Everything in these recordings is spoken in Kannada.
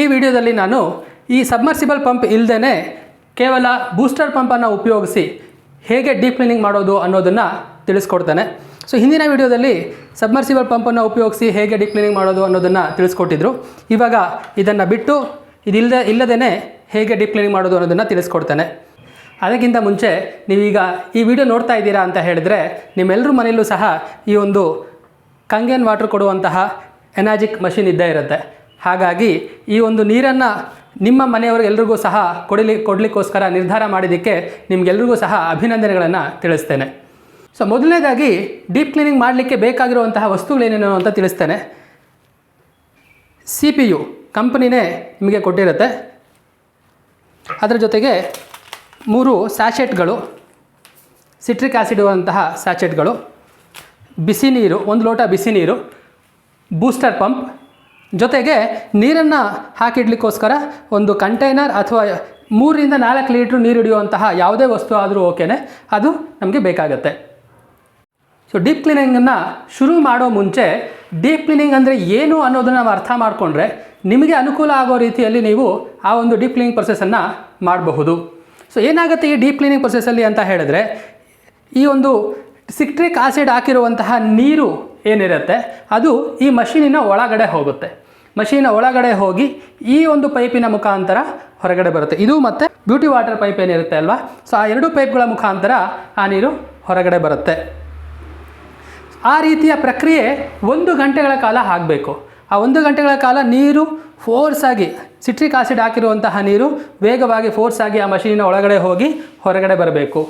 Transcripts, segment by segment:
ಈ ವಿಡಿಯೋದಲ್ಲಿ ನಾನು ಈ ಸಬ್ಮರ್ಸಿಬಲ್ ಪಂಪ್ ಇಲ್ಲದೇ ಕೇವಲ ಬೂಸ್ಟರ್ ಪಂಪನ್ನು ಉಪಯೋಗಿಸಿ ಹೇಗೆ ಡೀಪ್ ಕ್ಲೀನಿಂಗ್ ಮಾಡೋದು ಅನ್ನೋದನ್ನು ತಿಳಿಸ್ಕೊಡ್ತೇನೆ. ಸೊ, ಹಿಂದಿನ ವಿಡಿಯೋದಲ್ಲಿ ಸಬ್ಮರ್ಸಿಬಲ್ ಪಂಪನ್ನು ಉಪಯೋಗಿಸಿ ಹೇಗೆ ಡೀಪ್ ಕ್ಲೀನಿಂಗ್ ಮಾಡೋದು ಅನ್ನೋದನ್ನು ತಿಳಿಸ್ಕೊಟ್ಟಿದ್ರು. ಇವಾಗ ಇದನ್ನು ಬಿಟ್ಟು ಇದಿಲ್ಲದೆ ಇಲ್ಲದೇ ಹೇಗೆ ಡೀಪ್ ಕ್ಲೀನಿಂಗ್ ಮಾಡೋದು ಅನ್ನೋದನ್ನು ತಿಳಿಸ್ಕೊಡ್ತೇನೆ. ಅದಕ್ಕಿಂತ ಮುಂಚೆ ನೀವೀಗ ಈ ವಿಡಿಯೋ ನೋಡ್ತಾ ಇದ್ದೀರಾ ಅಂತ ಹೇಳಿದ್ರೆ ನಿಮ್ಮೆಲ್ಲರ ಮನೆಯಲ್ಲೂ ಸಹ ಈ ಒಂದು ಕಂಗೆನ್ ವಾಟರ್ ಕೊಡುವಂತಹ ಎನಾಜಿಕ್ ಮಷಿನ್ ಇದ್ದೇ ಇರುತ್ತೆ. ಹಾಗಾಗಿ ಈ ಒಂದು ನೀರನ್ನು ನಿಮ್ಮ ಮನೆಯವರಿಗೆಲ್ರಿಗೂ ಸಹ ಕೊಡಲಿ, ಕೊಡಲಿಕ್ಕೋಸ್ಕರ ನಿರ್ಧಾರ ಮಾಡಿದ್ದಕ್ಕೆ ನಿಮಗೆಲ್ರಿಗೂ ಸಹ ಅಭಿನಂದನೆಗಳನ್ನು ತಿಳಿಸ್ತೇನೆ. ಸೊ ಮೊದಲನೇದಾಗಿ ಡೀಪ್ ಕ್ಲೀನಿಂಗ್ ಮಾಡಲಿಕ್ಕೆ ಬೇಕಾಗಿರುವಂತಹ ವಸ್ತುಗಳೇನೇನು ಅಂತ ತಿಳಿಸ್ತೇನೆ. ಸಿ ಪಿ ಯು ಕಂಪನಿನೇ ನಿಮಗೆ ಕೊಟ್ಟಿರುತ್ತೆ. ಅದರ ಜೊತೆಗೆ ಮೂರು ಸ್ಯಾಚೆಟ್ಗಳು ಸಿಟ್ರಿಕ್ ಆ್ಯಸಿಡ್ ಇರುವಂತಹ ಸ್ಯಾಚೆಟ್ಗಳು ಬಿಸಿ ನೀರು, ಒಂದು ಲೋಟ ಬಿಸಿ ನೀರು, ಬೂಸ್ಟರ್ ಪಂಪ್ ಜೊತೆಗೆ ನೀರನ್ನು ಹಾಕಿಡ್ಲಿಕ್ಕೋಸ್ಕರ ಒಂದು ಕಂಟೈನರ್ ಅಥವಾ ಮೂರರಿಂದ ನಾಲ್ಕು ಲೀಟ್ರ್ ನೀರು ಹಿಡಿಯುವಂತಹ ಯಾವುದೇ ವಸ್ತು ಆದರೂ ಓಕೆನೆ. ಅದು ನಮಗೆ ಬೇಕಾಗುತ್ತೆ. ಸೊ ಡೀಪ್ ಕ್ಲೀನಿಂಗನ್ನು ಶುರು ಮಾಡೋ ಮುಂಚೆ ಡೀಪ್ ಕ್ಲೀನಿಂಗ್ ಅಂದರೆ ಏನು ಅನ್ನೋದನ್ನು ನಾವು ಅರ್ಥ ಮಾಡಿಕೊಂಡ್ರೆ ನಿಮಗೆ ಅನುಕೂಲ ಆಗೋ ರೀತಿಯಲ್ಲಿ ನೀವು ಆ ಒಂದು ಡೀಪ್ ಕ್ಲೀನಿಂಗ್ ಪ್ರೊಸೆಸನ್ನು ಮಾಡಬಹುದು. ಸೊ ಏನಾಗುತ್ತೆ ಈ ಡೀಪ್ ಕ್ಲೀನಿಂಗ್ ಪ್ರೊಸೆಸಲ್ಲಿ ಅಂತ ಹೇಳಿದ್ರೆ ಈ ಒಂದು ಸಿಟ್ರಿಕ್ ಆಸಿಡ್ ಹಾಕಿರುವಂತಹ ನೀರು ಏನಿರುತ್ತೆ ಅದು ಈ ಮಷೀನಿನ ಒಳಗಡೆ ಹೋಗುತ್ತೆ. ಮಷೀನ ಒಳಗಡೆ ಹೋಗಿ ಈ ಒಂದು ಪೈಪಿನ ಮುಖಾಂತರ ಹೊರಗಡೆ ಬರುತ್ತೆ. ಇದು ಮತ್ತು ಬ್ಯೂಟಿ ವಾಟರ್ ಪೈಪ್ ಏನಿರುತ್ತೆ ಅಲ್ವಾ? ಸೊ ಆ ಎರಡು ಪೈಪ್ಗಳ ಮುಖಾಂತರ ಆ ನೀರು ಹೊರಗಡೆ ಬರುತ್ತೆ. ಆ ರೀತಿಯ ಪ್ರಕ್ರಿಯೆ ಒಂದು ಗಂಟೆಗಳ ಕಾಲ ಆಗಬೇಕು. ಆ ಒಂದು ಗಂಟೆಗಳ ಕಾಲ ನೀರು ಫೋರ್ಸಾಗಿ ಸಿಟ್ರಿಕ್ ಆಸಿಡ್ ಹಾಕಿರುವಂತಹ ನೀರು ವೇಗವಾಗಿ ಫೋರ್ಸ್ ಆಗಿ ಆ ಮಷೀನಿನ ಒಳಗಡೆ ಹೋಗಿ ಹೊರಗಡೆ ಬರಬೇಕು.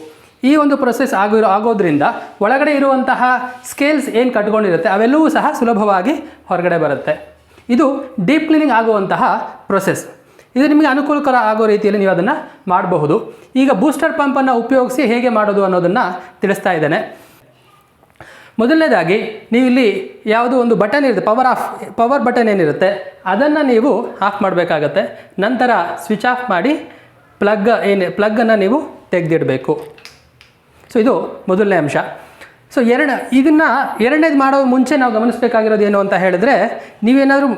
ಈ ಒಂದು ಪ್ರೊಸೆಸ್ ಆಗಿರೋ ಆಗೋದ್ರಿಂದ ಒಳಗಡೆ ಇರುವಂತಹ ಸ್ಕೇಲ್ಸ್ ಏನು ಕಟ್ಕೊಂಡಿರುತ್ತೆ, ಅವೆಲ್ಲವೂ ಸಹ ಸುಲಭವಾಗಿ ಹೊರಗಡೆ ಬರುತ್ತೆ. ಇದು ಡೀಪ್ ಕ್ಲೀನಿಂಗ್ ಆಗುವಂತಹ ಪ್ರೊಸೆಸ್ ಇದು ನಿಮಗೆ ಅನುಕೂಲಕರ ಆಗೋ ರೀತಿಯಲ್ಲಿ ನೀವು ಅದನ್ನು ಮಾಡಬಹುದು. ಈಗ ಬೂಸ್ಟರ್ ಪಂಪನ್ನು ಉಪಯೋಗಿಸಿ ಹೇಗೆ ಮಾಡೋದು ಅನ್ನೋದನ್ನು ತಿಳಿಸ್ತಾ ಇದ್ದೇನೆ. ಮೊದಲನೇದಾಗಿ ನೀವು ಇಲ್ಲಿ ಯಾವುದೋ ಒಂದು ಬಟನ್ ಇರುತ್ತೆ ಪವರ್ ಆಫ್ ಪವರ್ ಬಟನ್ ಏನಿರುತ್ತೆ, ಅದನ್ನು ನೀವು ಆಫ್ ಮಾಡಬೇಕಾಗತ್ತೆ. ನಂತರ ಸ್ವಿಚ್ ಆಫ್ ಮಾಡಿ ಪ್ಲಗ್ ಏನು ಪ್ಲಗ್ಗನ್ನು ನೀವು ತೆಗೆದಿಡಬೇಕು. ಸೊ ಇದು ಮೊದಲನೇ ಅಂಶ. ಸೊ ಎರಡ, ಇದನ್ನು ಎರಡನೇದು ಮಾಡೋ ಮುಂಚೆ ನಾವು ಗಮನಿಸಬೇಕಾಗಿರೋದು ಏನು ಅಂತ ಹೇಳಿದ್ರೆ, ನೀವೇನಾದರೂ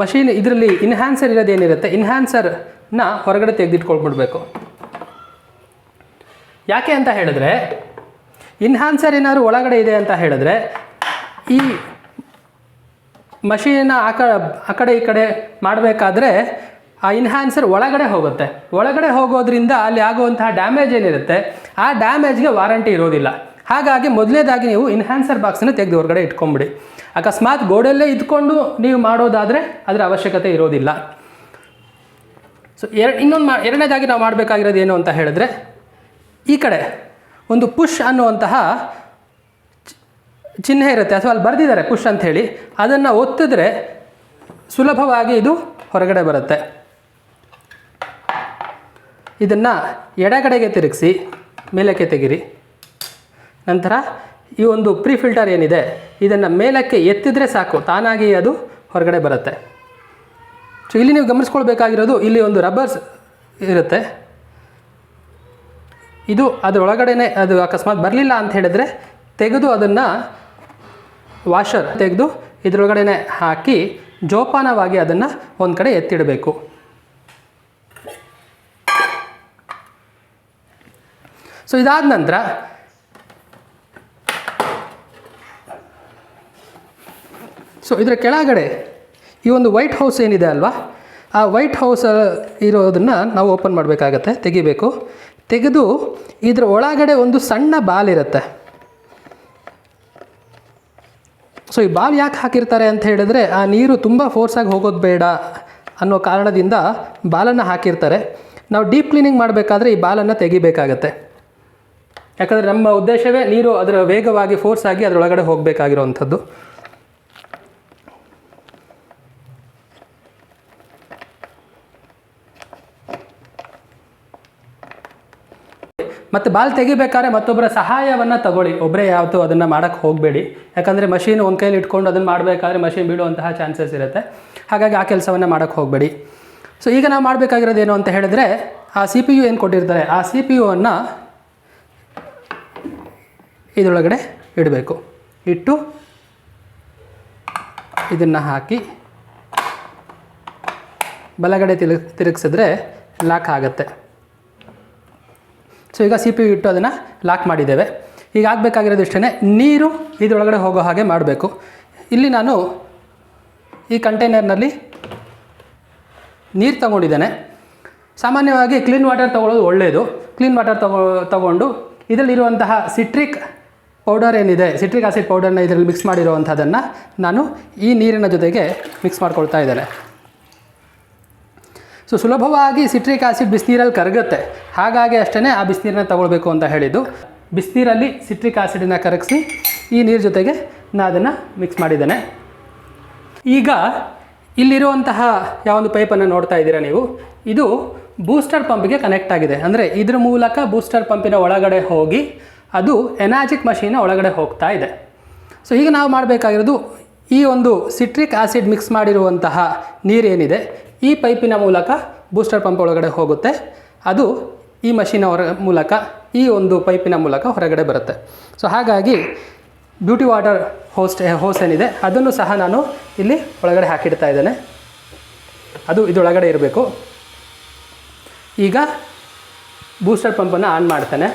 ಮಷೀನ್ ಇದರಲ್ಲಿ ಇನ್ಹ್ಯಾನ್ಸರ್ ಇರೋದೇನಿರುತ್ತೆ ಇನ್ಹ್ಯಾನ್ಸರ್ನ ಹೊರಗಡೆ ತೆಗೆದಿಟ್ಕೊಳ್ಬಿಡ್ಬೇಕು. ಯಾಕೆ ಅಂತ ಹೇಳಿದ್ರೆ ಇನ್ಹ್ಯಾನ್ಸರ್ ಏನಾದ್ರು ಒಳಗಡೆ ಇದೆ ಅಂತ ಹೇಳಿದ್ರೆ, ಈ ಮಷೀನ ಆ ಕ, ಆ ಕಡೆ ಈ ಕಡೆ ಮಾಡಬೇಕಾದ್ರೆ ಆ ಇನ್ಹ್ಯಾನ್ಸರ್ ಒಳಗಡೆ ಹೋಗುತ್ತೆ. ಒಳಗಡೆ ಹೋಗೋದ್ರಿಂದ ಅಲ್ಲಿ ಆಗುವಂತಹ ಡ್ಯಾಮೇಜ್ ಏನಿರುತ್ತೆ? ಆ ಡ್ಯಾಮೇಜ್ಗೆ ವಾರಂಟಿ ಇರೋದಿಲ್ಲ. ಹಾಗಾಗಿ ಮೊದಲನೇದಾಗಿ ನೀವು ಇನ್ಹ್ಯಾನ್ಸರ್ ಬಾಕ್ಸನ್ನು ತೆಗೆದು ಹೊರಗಡೆ ಇಟ್ಕೊಂಬಿಡಿ. ಅಕಸ್ಮಾತ್ ಗೋಡೆಯಲ್ಲೇ ಇದ್ಕೊಂಡು ನೀವು ಮಾಡೋದಾದರೆ ಅದರ ಅವಶ್ಯಕತೆ ಇರೋದಿಲ್ಲ. ಸೊ ಎರಡು ಇನ್ನೊಂದು ಮಾ, ಎರಡನೇದಾಗಿ ನಾವು ಮಾಡಬೇಕಾಗಿರೋದು ಏನು ಅಂತ ಹೇಳಿದ್ರೆ, ಈ ಕಡೆ ಒಂದು ಪುಷ್ ಅನ್ನುವಂತಹ ಚಿಹ್ನೆ ಇರುತ್ತೆ, ಅಥವಾ ಅಲ್ಲಿ ಬರೆದಿದ್ದಾರೆ ಪುಷ್ ಅಂತ ಅದನ್ನು ಒತ್ತಿದ್ರೆ ಸುಲಭವಾಗಿ ಇದು ಹೊರಗಡೆ ಬರುತ್ತೆ. ಇದನ್ನು ಎಡಗಡೆಗೆ ತಿರುಗಿಸಿ, ಮೇಲಕ್ಕೆ ತೆಗಿರಿ. ನಂತರ ಈ ಒಂದು ಪ್ರೀ ಫಿಲ್ಟರ್ ಏನಿದೆ, ಇದನ್ನು ಮೇಲಕ್ಕೆ ಎತ್ತಿದರೆ ಸಾಕು ತಾನಾಗಿ ಅದು ಹೊರಗಡೆ ಬರುತ್ತೆ. ಸೊ ಇಲ್ಲಿ ನೀವು ಗಮನಿಸ್ಕೊಳ್ಬೇಕಾಗಿರೋದು, ಇಲ್ಲಿ ಒಂದು ರಬ್ಬರ್ಸ್ ಇರುತ್ತೆ. ಇದು ಅದರೊಳಗಡೆನೆ ಅದು ಅಕಸ್ಮಾತ್ ಬರಲಿಲ್ಲ ಅಂತ ಹೇಳಿದ್ರೆ ತೆಗೆದು ಅದನ್ನು ವಾಷರ್ ತೆಗೆದು ಇದರೊಳಗಡೆನೆ ಹಾಕಿ ಜೋಪಾನವಾಗಿ ಅದನ್ನು ಒಂದು ಕಡೆ ಎತ್ತಿಡಬೇಕು. ಸೊ ಇದಾದ ನಂತರ ಸೊ ಇದರ ಕೆಳಗಡೆ ಈ ಒಂದು ವೈಟ್ ಹೌಸ್ ಏನಿದೆ ಅಲ್ವಾ? ಆ ವೈಟ್ ಹೌಸ್ ಇರೋದನ್ನು ನಾವು ಓಪನ್ ಮಾಡಬೇಕಾಗತ್ತೆ, ತೆಗಿಬೇಕು. ತೆಗೆದು ಇದರ ಒಳಗಡೆ ಒಂದು ಸಣ್ಣ ಬಾಲ್ ಇರುತ್ತೆ. ಸೊ ಈ ಬಾಲ್ ಯಾಕೆ ಹಾಕಿರ್ತಾರೆ ಅಂತ ಹೇಳಿದ್ರೆ, ಆ ನೀರು ತುಂಬ ಫೋರ್ಸಾಗಿ ಹೋಗೋದು ಬೇಡ ಅನ್ನೋ ಕಾರಣದಿಂದ ಬಾಲನ್ನು ಹಾಕಿರ್ತಾರೆ. ನಾವು ಡೀಪ್ ಕ್ಲೀನಿಂಗ್ ಮಾಡಬೇಕಾದ್ರೆ ಈ ಬಾಲನ್ನು ತೆಗಿಬೇಕಾಗತ್ತೆ. ಯಾಕಂದರೆ ನಮ್ಮ ಉದ್ದೇಶವೇ ನೀರು ಅದರ ವೇಗವಾಗಿ ಫೋರ್ಸ್ ಆಗಿ ಅದರೊಳಗಡೆ ಹೋಗಬೇಕಾಗಿರೋವಂಥದ್ದು ಮತ್ತು ಬಾಲ್ ತೆಗಿಬೇಕಾದ್ರೆ ಮತ್ತೊಬ್ಬರ ಸಹಾಯವನ್ನು ತಗೊಳ್ಳಿ. ಒಬ್ಬರೇ ಯಾವತ್ತೂ ಅದನ್ನು ಮಾಡೋಕ್ಕೆ ಹೋಗಬೇಡಿ. ಯಾಕಂದರೆ ಮಷೀನ್ ಒಂದು ಕೈಲಿ ಇಟ್ಕೊಂಡು ಅದನ್ನು ಮಾಡಬೇಕಾದ್ರೆ ಮಷೀನ್ ಬೀಳುವಂತಹ ಚಾನ್ಸಸ್ ಇರುತ್ತೆ. ಹಾಗಾಗಿ ಆ ಕೆಲಸವನ್ನು ಮಾಡೋಕ್ಕೆ ಹೋಗಬೇಡಿ. ಸೊ ಈಗ ನಾವು ಮಾಡಬೇಕಾಗಿರೋದು ಏನು ಅಂತ ಹೇಳಿದ್ರೆ, ಆ ಸಿ ಪಿ ಯು ಏನು ಕೊಟ್ಟಿರ್ತಾರೆ? ಆ ಸಿ ಪಿ ಯುವನ್ನು ಇದರೊಳಗಡೆ ಇಡಬೇಕು. ಇಟ್ಟು ಇದನ್ನು ಹಾಕಿ ಬಲಗಡೆ ತಿರು ತಿರುಗಿಸಿದ್ರೆ ಲಾಕ್ ಆಗುತ್ತೆ. ಸೊ ಈಗ ಸಿ ಪಿ ಯು ಇಟ್ಟು ಅದನ್ನು ಲಾಕ್ ಮಾಡಿದ್ದೇವೆ. ಈಗ ಆಗಬೇಕಾಗಿರೋದು ಇಷ್ಟೇ ನೀರು ಇದರೊಳಗಡೆ ಹೋಗೋ ಹಾಗೆ ಮಾಡಬೇಕು. ಇಲ್ಲಿ ನಾನು ಈ ಕಂಟೈನರ್ನಲ್ಲಿ ನೀರು ತಗೊಂಡಿದ್ದೇನೆ. ಸಾಮಾನ್ಯವಾಗಿ ಕ್ಲೀನ್ ವಾಟರ್ ತಗೊಳ್ಳೋದು ಒಳ್ಳೆಯದು ಕ್ಲೀನ್ ವಾಟರ್ ತಗೋ, ತಗೊಂಡು ಇದರಲ್ಲಿರುವಂತಹ ಸಿಟ್ರಿಕ್ ಪೌಡರ್ ಏನಿದೆ ಸಿಟ್ರಿಕ್ ಆಸಿಡ್ ಪೌಡರ್ನ ಇದರಲ್ಲಿ ಮಿಕ್ಸ್ ಮಾಡಿರುವಂಥದ್ದನ್ನು ನಾನು ಈ ನೀರಿನ ಜೊತೆಗೆ ಮಿಕ್ಸ್ ಮಾಡ್ಕೊಳ್ತಾ ಇದ್ದೇನೆ. ಸೊ ಸುಲಭವಾಗಿ ಸಿಟ್ರಿಕ್ ಆಸಿಡ್ ಬಿಸಿನೀರಲ್ಲಿ ಕರಗುತ್ತೆ. ಹಾಗಾಗಿ ಅಷ್ಟೇ ಆ ಬಿಸಿನೀರನ್ನ ತಗೊಳ್ಬೇಕು ಅಂತ ಹೇಳಿದ್ದು. ಬಿಸಿನೀರಲ್ಲಿ ಸಿಟ್ರಿಕ್ ಆಸಿಡನ್ನ ಕರಗಿಸಿ ಈ ನೀರು ಜೊತೆಗೆ ನಾನು ಅದನ್ನು ಮಿಕ್ಸ್ ಮಾಡಿದ್ದೇನೆ. ಈಗ ಇಲ್ಲಿರುವಂತಹ ಯಾವೊಂದು ಪೈಪನ್ನು ನೋಡ್ತಾ ಇದ್ದೀರಾ ನೀವು? ಇದು ಬೂಸ್ಟರ್ ಪಂಪ್ಗೆ ಕನೆಕ್ಟ್ ಆಗಿದೆ. ಅಂದರೆ ಇದ್ರ ಮೂಲಕ ಬೂಸ್ಟರ್ ಪಂಪಿನ ಒಳಗಡೆ ಹೋಗಿ ಅದು ಎನಾಜಿಕ್ ಮಷೀನ ಒಳಗಡೆ ಹೋಗ್ತಾ ಇದೆ. ಸೊ ಈಗ ನಾವು ಮಾಡಬೇಕಾಗಿರೋದು ಈ ಒಂದು ಸಿಟ್ರಿಕ್ ಆಸಿಡ್ ಮಿಕ್ಸ್ ಮಾಡಿರುವಂತಹ ನೀರೇನಿದೆ ಈ ಪೈಪಿನ ಮೂಲಕ ಬೂಸ್ಟರ್ ಪಂಪ್ ಒಳಗಡೆ ಹೋಗುತ್ತೆ. ಅದು ಈ ಮಷಿನ ಹೊರ ಮೂಲಕ, ಈ ಒಂದು ಪೈಪಿನ ಮೂಲಕ ಹೊರಗಡೆ ಬರುತ್ತೆ. ಸೊ ಹಾಗಾಗಿ ಬ್ಯೂಟಿ ವಾಟರ್ ಹೋಸ್ಟ್, ಹೋಸ್ ಏನಿದೆ, ಅದನ್ನು ಸಹ ನಾನು ಇಲ್ಲಿ ಒಳಗಡೆ ಹಾಕಿಡ್ತಾ ಇದ್ದೇನೆ. ಅದು ಇದರೊಳಗಡೆ ಇರಬೇಕು. ಈಗ ಬೂಸ್ಟರ್ ಪಂಪನ್ನು ಆನ್ ಮಾಡ್ತೇನೆ.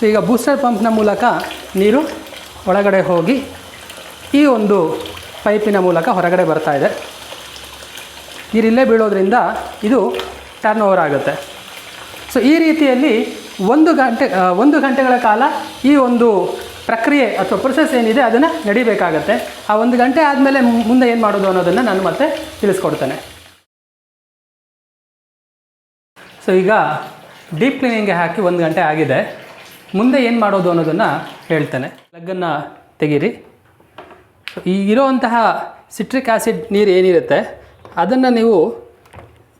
ಸೊ ಈಗ ಬೂಸ್ಟರ್ ಪಂಪ್ನ ಮೂಲಕ ನೀರು ಒಳಗಡೆ ಹೋಗಿ ಈ ಒಂದು ಪೈಪಿನ ಮೂಲಕ ಹೊರಗಡೆ ಬರ್ತಾ ಇದೆ. ನೀರಿಲ್ಲೇ ಬೀಳೋದ್ರಿಂದ ಇದು ಟರ್ನ್ ಓವರ್ ಆಗುತ್ತೆ. ಸೊ ಈ ರೀತಿಯಲ್ಲಿ ಒಂದು ಗಂಟೆ ಒಂದು ಗಂಟೆಗಳ ಕಾಲ ಈ ಒಂದು ಪ್ರಕ್ರಿಯೆ ಅಥವಾ ಪ್ರೊಸೆಸ್ ಏನಿದೆ ಅದನ್ನು ನಡಿಬೇಕಾಗತ್ತೆ. ಆ ಒಂದು ಗಂಟೆ ಆದಮೇಲೆ ಮುಂದೆ ಏನು ಮಾಡೋದು ಅನ್ನೋದನ್ನು ನಾನು ಮತ್ತೆ ತಿಳಿಸ್ಕೊಡ್ತೇನೆ. ಸೊ ಈಗ ಡೀಪ್ ಕ್ಲೀನಿಂಗ್ಗೆ ಹಾಕಿ ಒಂದು ಗಂಟೆ ಆಗಿದೆ. ಮುಂದೆ ಏನು ಮಾಡೋದು ಅನ್ನೋದನ್ನು ಹೇಳ್ತೇನೆ. ಪ್ಲಗ್ಗನ್ನು ತೆಗೀರಿ. ಈ ಇರೋವಂತಹ ಸಿಟ್ರಿಕ್ ಆ್ಯಸಿಡ್ ನೀರು ಏನಿರುತ್ತೆ, ಅದನ್ನು ನೀವು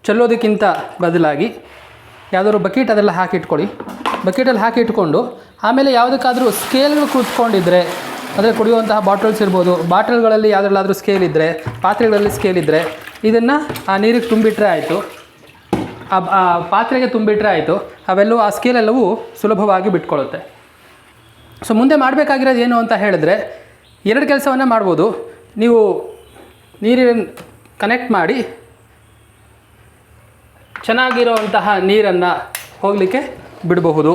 ಚೆಲ್ಲೋದಕ್ಕಿಂತ ಬದಲಾಗಿ ಯಾವುದಾದ್ರು ಬಕೆಟ್ ಅದೆಲ್ಲ ಹಾಕಿಟ್ಕೊಳ್ಳಿ. ಬಕೆಟಲ್ಲಿ ಹಾಕಿ ಇಟ್ಕೊಂಡು ಆಮೇಲೆ ಯಾವುದಕ್ಕಾದರೂ ಸ್ಕೇಲ್ಗಳು ಕೂತ್ಕೊಂಡಿದ್ರೆ, ಅಂದರೆ ಕುಡಿಯುವಂತಹ ಬಾಟಲ್ಸ್ ಇರ್ಬೋದು, ಬಾಟಲ್ಗಳಲ್ಲಿ ಯಾವುದ್ರಲ್ಲಾದರೂ ಸ್ಕೇಲ್ ಇದ್ದರೆ ಪಾತ್ರೆಗಳಲ್ಲಿ ಸ್ಕೇಲ್ ಇದ್ದರೆ ಇದನ್ನು ಆ ನೀರಿಗೆ ತುಂಬಿಟ್ರೆ ಆಯಿತು. ಆ ಪಾತ್ರೆಗೆ ತುಂಬಿಟ್ರೆ ಆಯಿತು. ಅವೆಲ್ಲವೂ ಆ ಸ್ಕೇಲೆಲ್ಲವೂ ಸುಲಭವಾಗಿ ಬಿಟ್ಕೊಳ್ಳುತ್ತೆ ಸೊ ಮುಂದೆ ಮಾಡಬೇಕಾಗಿರೋದು ಏನು ಅಂತ ಹೇಳಿದ್ರೆ, ಎರಡು ಕೆಲಸವನ್ನು ಮಾಡ್ಬೋದು. ನೀವು ನೀರಿನ ಕನೆಕ್ಟ್ ಮಾಡಿ, ಚೆನ್ನಾಗಿರುವಂತಹ ನೀರನ್ನು ಹೋಗಲಿಕ್ಕೆ ಬಿಡಬಹುದು.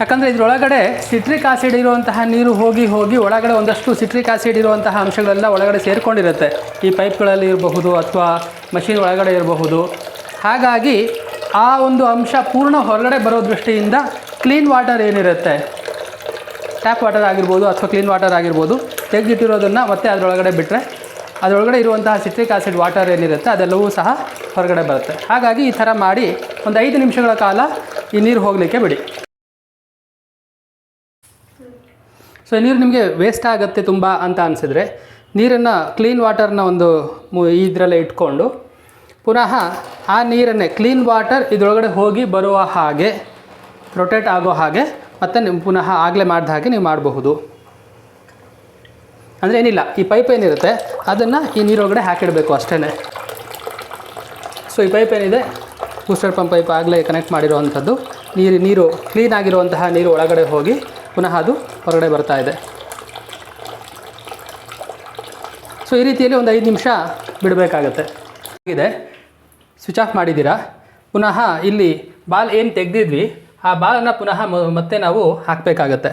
ಯಾಕಂದರೆ ಇದರೊಳಗಡೆ ಸಿಟ್ರಿಕ್ ಆಸಿಡ್ ಇರುವಂತಹ ನೀರು ಹೋಗಿ ಹೋಗಿ ಒಳಗಡೆ ಒಂದಷ್ಟು ಸಿಟ್ರಿಕ್ ಆಸಿಡ್ ಇರುವಂತಹ ಅಂಶಗಳೆಲ್ಲ ಒಳಗಡೆ ಸೇರಿಕೊಂಡಿರುತ್ತೆ. ಈ ಪೈಪ್ಗಳಲ್ಲಿ ಇರಬಹುದು ಅಥವಾ ಮಷೀನ್ ಒಳಗಡೆ ಇರಬಹುದು. ಹಾಗಾಗಿ ಆ ಒಂದು ಅಂಶ ಪೂರ್ಣ ಹೊರಗಡೆ ಬರೋ ದೃಷ್ಟಿಯಿಂದ ಕ್ಲೀನ್ ವಾಟರ್ ಏನಿರುತ್ತೆ? ಟ್ಯಾಪ್ ವಾಟರ್ ಆಗಿರ್ಬೋದು ಅಥವಾ ಕ್ಲೀನ್ ವಾಟರ್ ಆಗಿರ್ಬೋದು. ತೆಗೆದಿಟ್ಟಿರೋದನ್ನು ಮತ್ತೆ ಅದರೊಳಗಡೆ ಬಿಟ್ಟರೆ ಅದರೊಳಗಡೆ ಇರುವಂತಹ ಸಿಟ್ರಿಕ್ ಆಸಿಡ್ ವಾಟರ್ ಏನಿರುತ್ತೆ ಅದೆಲ್ಲವೂ ಸಹ ಹೊರಗಡೆ ಬರುತ್ತೆ. ಹಾಗಾಗಿ ಈ ಥರ ಮಾಡಿ ಒಂದು ಐದು ನಿಮಿಷಗಳ ಕಾಲ ಈ ನೀರು ಹೋಗಲಿಕ್ಕೆ ಬಿಡಿ. ಸೊ ನೀರು ನಿಮಗೆ ವೇಸ್ಟ್ ಆಗುತ್ತೆ ತುಂಬ ಅಂತ ಅನಿಸಿದ್ರೆ ನೀರನ್ನು ಕ್ಲೀನ್ ವಾಟರ್ನ ಒಂದು ಇದರಲ್ಲೇ ಇಟ್ಕೊಂಡು ಪುನಃ ಆ ನೀರನ್ನೇ ಕ್ಲೀನ್ ವಾಟರ್ ಇದರೊಳಗಡೆ ಹೋಗಿ ಬರುವ ಹಾಗೆ ರೊಟೇಟ್ ಆಗೋ ಹಾಗೆ, ಮತ್ತೆ ನೀವು ಪುನಃ ಆಗಲೇ ಮಾಡಿದ ಹಾಗೆ ನೀವು ಮಾಡಬಹುದು. ಅಂದರೆ ಏನಿಲ್ಲ, ಈ ಪೈಪ್ ಏನಿರುತ್ತೆ, ಅದನ್ನು ಈ ನೀರೊಳಗಡೆ ಹಾಕಿಡಬೇಕು ಅಷ್ಟೇ ಸೊ ಈ ಪೈಪ್ ಏನಿದೆ ಬೂಸ್ಟರ್ ಪಂಪ್ ಪೈಪ್ ಆಗಲೇ ಕನೆಕ್ಟ್ ಮಾಡಿರುವಂಥದ್ದು. ನೀರು ನೀರು ಕ್ಲೀನ್ ಆಗಿರುವಂತಹ ನೀರು ಒಳಗಡೆ ಹೋಗಿ ಪುನಃ ಅದು ಹೊರಗಡೆ ಬರ್ತಾ ಇದೆ. ಸೊ ಈ ರೀತಿಯಲ್ಲಿ ಒಂದು ಐದು ನಿಮಿಷ ಬಿಡಬೇಕಾಗತ್ತೆ. ಇದೆ ಸ್ವಿಚ್ ಆಫ್ ಮಾಡಿದ್ದೀರಾ? ಪುನಃ ಇಲ್ಲಿ ಬಾಲ್ ಏನು ತೆಗೆದಿದ್ವಿ, ಆ ಬಾಲನ್ನು ಪುನಃ ಮತ್ತೆ ನಾವು ಹಾಕಬೇಕಾಗತ್ತೆ.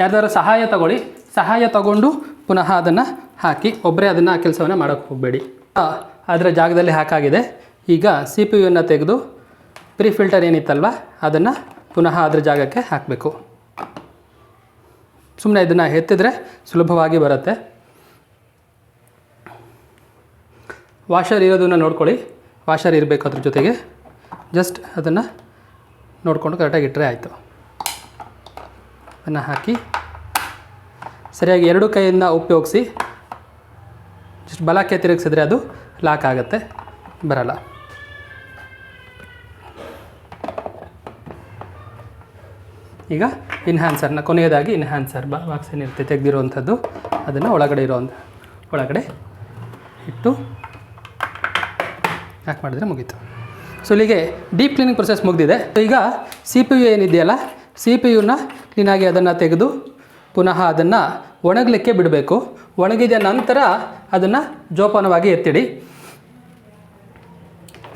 ಯಾರ್ದಾದ್ರು ಸಹಾಯ ತಗೊಳ್ಳಿ. ಸಹಾಯ ತಗೊಂಡು ಪುನಃ ಅದನ್ನು ಹಾಕಿ ಒಬ್ಬರೇ ಅದನ್ನು ಕೆಲಸವನ್ನು ಮಾಡೋಕ್ಕೆ ಹೋಗಬೇಡಿ. ಅದರ ಜಾಗದಲ್ಲಿ ಹಾಕಾಗಿದೆ. ಈಗ ಸಿ ಪಿ ಯುವನ್ನು ತೆಗೆದು ಪ್ರೀ ಫಿಲ್ಟರ್ ಏನಿತ್ತಲ್ವ, ಅದನ್ನು ಪುನಃ ಅದರ ಜಾಗಕ್ಕೆ ಹಾಕಬೇಕು. ಸುಮ್ಮನೆ ಇದನ್ನು ಎತ್ತಿದ್ರೆ ಸುಲಭವಾಗಿ ಬರುತ್ತೆ. ವಾಷರ್ ಇರೋದನ್ನು ನೋಡ್ಕೊಳ್ಳಿ. ವಾಷರ್ ಇರಬೇಕು ಅದ್ರ ಜೊತೆಗೆ. ಜಸ್ಟ್ ಅದನ್ನು ನೋಡಿಕೊಂಡು ಕರೆಕ್ಟಾಗಿ ಇಟ್ಟರೆ ಆಯಿತು. ಅದನ್ನು ಹಾಕಿ ಸರಿಯಾಗಿ ಎರಡು ಕೈಯಿಂದ ಉಪಯೋಗಿಸಿ. ಜಸ್ಟ್ ಬಲಕ್ಕೆ ತಿರುಗಿಸಿದ್ರೆ ಅದು ಲಾಕ್ ಆಗುತ್ತೆ. ಬರಲ್ಲ. ಈಗ ಇನ್ಹ್ಯಾನ್ಸರ್ನ ಕೊನೆಯದಾಗಿ ಇನ್ಹ್ಯಾನ್ಸರ್ ಬಾಕ್ಸ್ ಏನಿರುತ್ತೆ ತೆಗೆದಿರುವಂಥದ್ದು. ಅದನ್ನು ಒಳಗಡೆ ಇರೋವಂಥ ಒಳಗಡೆ ಇಟ್ಟು ಯಾಕೆ ಮಾಡಿದ್ರೆ ಮುಗೀತು. ಸೊ ಇಲ್ಲಿಗೆ ಡೀಪ್ ಕ್ಲೀನಿಂಗ್ ಪ್ರೊಸೆಸ್ ಮುಗಿದಿದೆ. ಈಗ ಸಿ ಪಿ ಯು ಏನಿದೆಯಲ್ಲ ಸಿ ಪಿ ಯುನ ಕ್ಲೀನಾಗಿ ಅದನ್ನು ತೆಗೆದು ಪುನಃ ಅದನ್ನು ಒಣಗಲಿಕ್ಕೆ ಬಿಡಬೇಕು. ಒಣಗಿದ ನಂತರ ಅದನ್ನು ಜೋಪಾನವಾಗಿ ಎತ್ತಿಡಿ.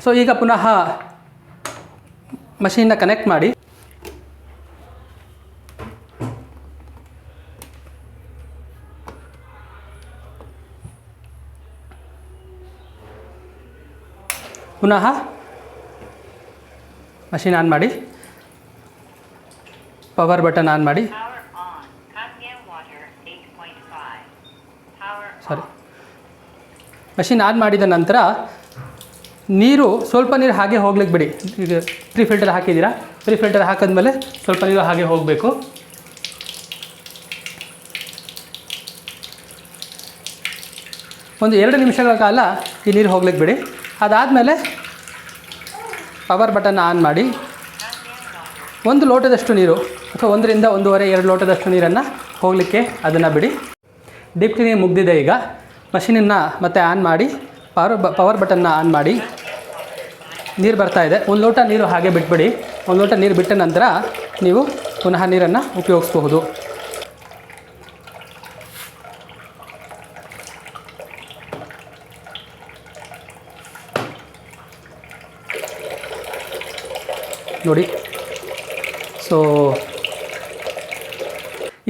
ಸೊ ಈಗ ಪುನಃ ಮಷೀನ್ನ ಕನೆಕ್ಟ್ ಮಾಡಿ. ಪುನಃ ಮಷಿನ್ ಆನ್ ಮಾಡಿ. ಪವರ್ ಬಟನ್ ಆನ್ ಮಾಡಿ. Power on. Cadmium water. 8.5. Power sorry machine on ಮಾಡಿದ ನಂತರ ನೀರು ಸ್ವಲ್ಪ ನೀರು ಹಾಗೆ ಹೋಗ್ಲಿಕ್ಕೆ ಬಿಡಿ. ಈಗ ಪ್ರೀ ಫಿಲ್ಟರ್ ಹಾಕಿದ್ದೀರಾ? ಪ್ರೀ ಫಿಲ್ಟರ್ ಹಾಕಿದ್ಮೇಲೆ ಸ್ವಲ್ಪ ನೀರು ಹಾಗೆ ಹೋಗಬೇಕು. ಒಂದು ಎರಡು ನಿಮಿಷಗಳ ಕಾಲ ಈ ನೀರು ಹೋಗ್ಲಿಕ್ಕೆ ಬಿಡಿ. ಅದಾದಮೇಲೆ ಪವರ್ ಬಟನ್ ಆನ್ ಮಾಡಿ. ಒಂದು ಲೋಟದಷ್ಟು ನೀರು, ಅಥವಾ ಒಂದರಿಂದ ಒಂದೂವರೆ, ಎರಡು ಲೋಟದಷ್ಟು ನೀರನ್ನು ಹೋಗಲಿಕ್ಕೆ ಅದನ್ನು ಬಿಡಿ. ಡೀಪ್ ಕ್ಲೀನಿಂಗ್ ಮುಗ್ದಿದೆ ಈಗ. ಮಷೀನನ್ನು ಮತ್ತೆ ಆನ್ ಮಾಡಿ ಪವರ್ ಬ, ಪವರ್ ಬಟನ್ನ ಆನ್ ಮಾಡಿ. ನೀರು ಬರ್ತಾ ಇದೆ. ಒಂದು ಲೋಟ ನೀರು ಹಾಗೆ ಬಿಟ್ಬಿಡಿ. ಒಂದು ಲೋಟ ನೀರು ಬಿಟ್ಟ ನಂತರ ನೀವು ಪುನಃ ನೀರನ್ನು ಉಪಯೋಗಿಸ್ಬಹುದು. ನೋಡಿ. ಸೊ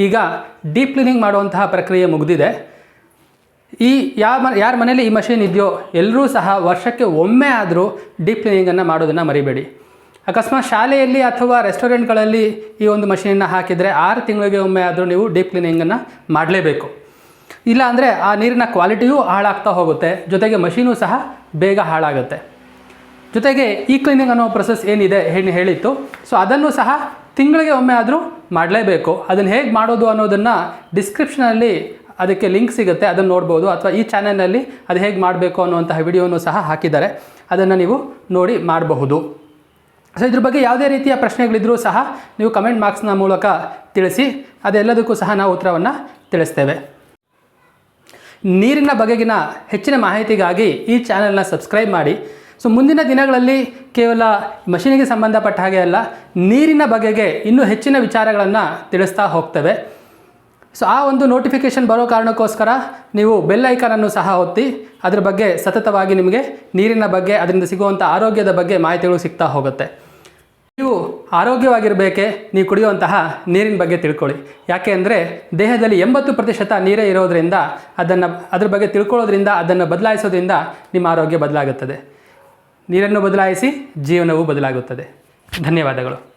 ಈಗ ಡೀಪ್ ಕ್ಲೀನಿಂಗ್ ಮಾಡುವಂತಹ ಪ್ರಕ್ರಿಯೆ ಮುಗಿದಿದೆ. ಈ ಯಾವ ಯಾರ ಮನೇಲಿ ಈ ಮಷೀನ್ ಇದೆಯೋ ಎಲ್ಲರೂ ಸಹ ವರ್ಷಕ್ಕೆ ಒಮ್ಮೆ ಆದರೂ ಡೀಪ್ ಕ್ಲೀನಿಂಗನ್ನು ಮಾಡೋದನ್ನು ಮರಿಬೇಡಿ. ಅಕಸ್ಮಾತ್ ಶಾಲೆಯಲ್ಲಿ ಅಥವಾ ರೆಸ್ಟೋರೆಂಟ್ಗಳಲ್ಲಿ ಈ ಒಂದು ಮಷೀನನ್ನು ಹಾಕಿದರೆ ಆರು ತಿಂಗಳಿಗೆ ಒಮ್ಮೆ ಆದರೂ ನೀವು ಡೀಪ್ ಕ್ಲೀನಿಂಗನ್ನು ಮಾಡಲೇಬೇಕು. ಇಲ್ಲ ಅಂದರೆ ಆ ನೀರಿನ ಕ್ವಾಲಿಟಿಯೂ ಹಾಳಾಗ್ತಾ ಹೋಗುತ್ತೆ. ಜೊತೆಗೆ ಮಷೀನು ಸಹ ಬೇಗ ಹಾಳಾಗುತ್ತೆ. ಜೊತೆಗೆ ಈ ಕ್ಲೀನಿಂಗ್ ಅನ್ನೋ ಪ್ರೊಸೆಸ್ ಏನಿದೆ ಹೆಣ್ಣು ಹೇಳಿತ್ತು. ಸೊ ಅದನ್ನು ಸಹ ತಿಂಗಳಿಗೆ ಒಮ್ಮೆ ಆದರೂ ಮಾಡಲೇಬೇಕು. ಅದನ್ನು ಹೇಗೆ ಮಾಡೋದು ಅನ್ನೋದನ್ನು ಡಿಸ್ಕ್ರಿಪ್ಷನಲ್ಲಿ ಅದಕ್ಕೆ ಲಿಂಕ್ ಸಿಗುತ್ತೆ, ಅದನ್ನು ನೋಡ್ಬೋದು. ಅಥವಾ ಈ ಚಾನಲ್ನಲ್ಲಿ ಅದು ಹೇಗೆ ಮಾಡಬೇಕು ಅನ್ನುವಂತಹ ವಿಡಿಯೋನು ಸಹ ಹಾಕಿದ್ದಾರೆ. ಅದನ್ನು ನೀವು ನೋಡಿ ಮಾಡಬಹುದು. ಸೊ ಇದ್ರ ಬಗ್ಗೆ ಯಾವುದೇ ರೀತಿಯ ಪ್ರಶ್ನೆಗಳಿದ್ರೂ ಸಹ ನೀವು ಕಮೆಂಟ್ ಮಾರ್ಕ್ಸ್ನ ಮೂಲಕ ತಿಳಿಸಿ, ಅದೆಲ್ಲದಕ್ಕೂ ಸಹ ನಾವು ಉತ್ತರವನ್ನು ತಿಳಿಸ್ತೇವೆ. ನೀರಿನ ಬಗೆಗಿನ ಹೆಚ್ಚಿನ ಮಾಹಿತಿಗಾಗಿ ಈ ಚಾನೆಲ್ನ ಸಬ್ಸ್ಕ್ರೈಬ್ ಮಾಡಿ. ಸೊ ಮುಂದಿನ ದಿನಗಳಲ್ಲಿ ಕೇವಲ ಮಷೀನಿಗೆ ಸಂಬಂಧಪಟ್ಟ ಹಾಗೆ ಅಲ್ಲ, ನೀರಿನ ಬಗೆಗೆ ಇನ್ನೂ ಹೆಚ್ಚಿನ ವಿಚಾರಗಳನ್ನು ತಿಳಿಸ್ತಾ ಹೋಗ್ತೇವೆ. ಸೊ ಆ ಒಂದು ನೋಟಿಫಿಕೇಷನ್ ಬರೋ ಕಾರಣಕ್ಕೋಸ್ಕರ ನೀವು ಬೆಲ್ ಐಕಾನನ್ನು ಸಹ ಒತ್ತಿ, ಅದರ ಬಗ್ಗೆ ಸತತವಾಗಿ ನಿಮಗೆ ನೀರಿನ ಬಗ್ಗೆ, ಅದರಿಂದ ಸಿಗುವಂಥ ಆರೋಗ್ಯದ ಬಗ್ಗೆ ಮಾಹಿತಿಗಳು ಸಿಗ್ತಾ ಹೋಗುತ್ತೆ. ನೀವು ಆರೋಗ್ಯವಾಗಿರಬೇಕೆ, ನೀವು ಕುಡಿಯುವಂತಹ ನೀರಿನ ಬಗ್ಗೆ ತಿಳ್ಕೊಳ್ಳಿ. ಯಾಕೆ ಅಂದರೆ ದೇಹದಲ್ಲಿ ಎಂಬತ್ತು ಪ್ರತಿಶತ ನೀರೇ ಇರೋದರಿಂದ ಅದನ್ನು, ಅದ್ರ ಬಗ್ಗೆ ತಿಳ್ಕೊಳ್ಳೋದ್ರಿಂದ ಅದನ್ನು ಬದಲಾಯಿಸೋದ್ರಿಂದ ನಿಮ್ಮ ಆರೋಗ್ಯ ಬದಲಾಗುತ್ತದೆ. ನೀರನ್ನು ಬದಲಾಯಿಸಿ ಜೀವನವೂ ಬದಲಾಗುತ್ತದೆ. ಧನ್ಯವಾದಗಳು.